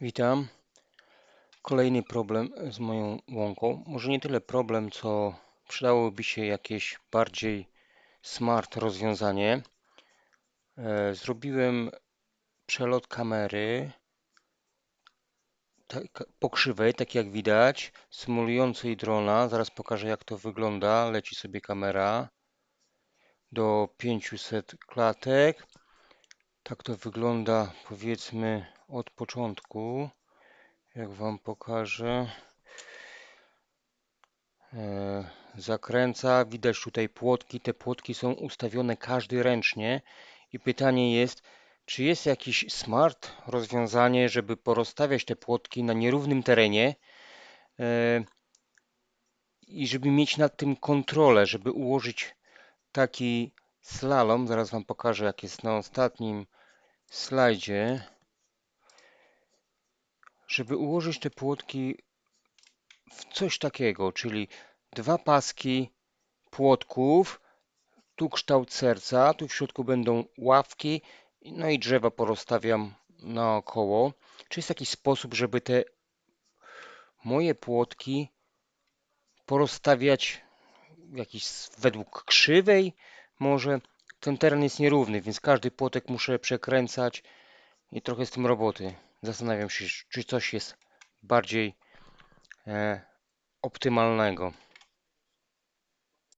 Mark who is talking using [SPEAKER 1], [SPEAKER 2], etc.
[SPEAKER 1] Witam. Kolejny problem z moją łąką. Może nie tyle problem, co przydałoby się jakieś bardziej smart rozwiązanie. E, Zrobiłem przelot kamery tak, pokrzywej, tak jak widać, symulującej drona. Zaraz pokażę jak to wygląda. Leci sobie kamera do 500 klatek. Tak to wygląda powiedzmy od początku. Jak Wam pokażę. E, Zakręca, widać tutaj płotki. Te płotki są ustawione każdy ręcznie. I pytanie jest, czy jest jakiś smart rozwiązanie, żeby porozstawiać te płotki na nierównym terenie e, i żeby mieć nad tym kontrolę, żeby ułożyć taki slalom. Zaraz Wam pokażę, jak jest na ostatnim slajdzie. Żeby ułożyć te płotki w coś takiego, czyli dwa paski płotków, tu kształt serca, tu w środku będą ławki, no i drzewa porozstawiam naokoło. Czy jest taki sposób, żeby te moje płotki porozstawiać jakiś według krzywej? Może ten teren jest nierówny, więc każdy płotek muszę przekręcać i trochę z tym roboty. Zastanawiam się, czy coś jest bardziej e, optymalnego.